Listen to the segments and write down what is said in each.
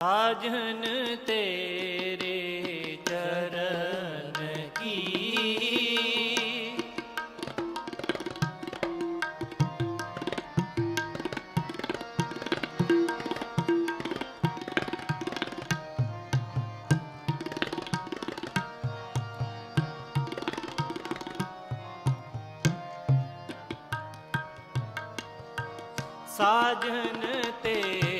ਸਾਜਨ ਤੇਰੇ ਚਰਨ ਕੀ? ਸਾਜਨ ਤੇਰੇ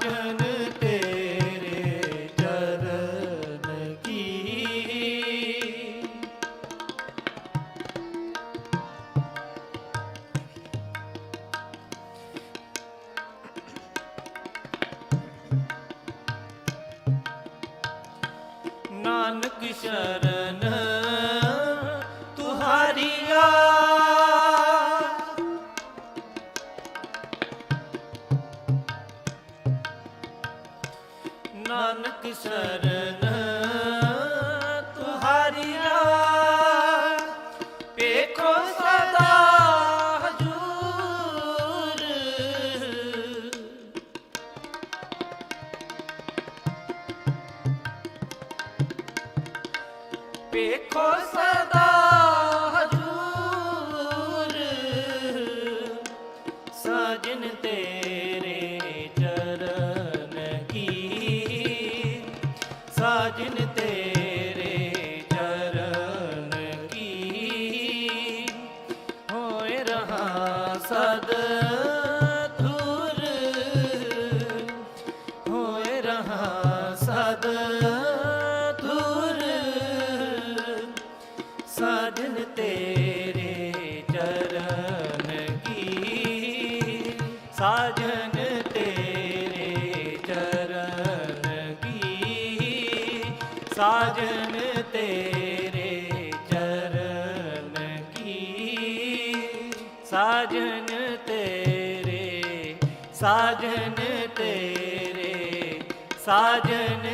ਸਾਜਨ ਤੇਰੇ ਚਰਨ ਕੀ? ਨਾਨਕ ਸ਼ਰਨ ਨਾਨਕ ਸ਼ਰਨ ਤੁਹਾਰੀਆ ਵੇਖੋ ਸਦਾ ਹਜੂਰ। ਵੇਖੋ ਸਦਾ ਸਾਜਨ ਤੇਰੇ ਚਰਨ ਕੀ? ਹੋਏ ਰਹਾ ਸਦ ਧੂਰ। ਹੋਏ ਰਹਾ ਸਦ ਧੂਰ। ਸਾਜਨ ਤੇਰੇ ਚਰਨ ਕੀ? ਸਾਜਨ ਸਾਜਨ ਤੇਰੇ ਚਰਨ ਕੀ? ਸਾਜਨ ਤੇਰੇ ਸਾਜਨ ਤੇਰੇ ਸਾਜਨ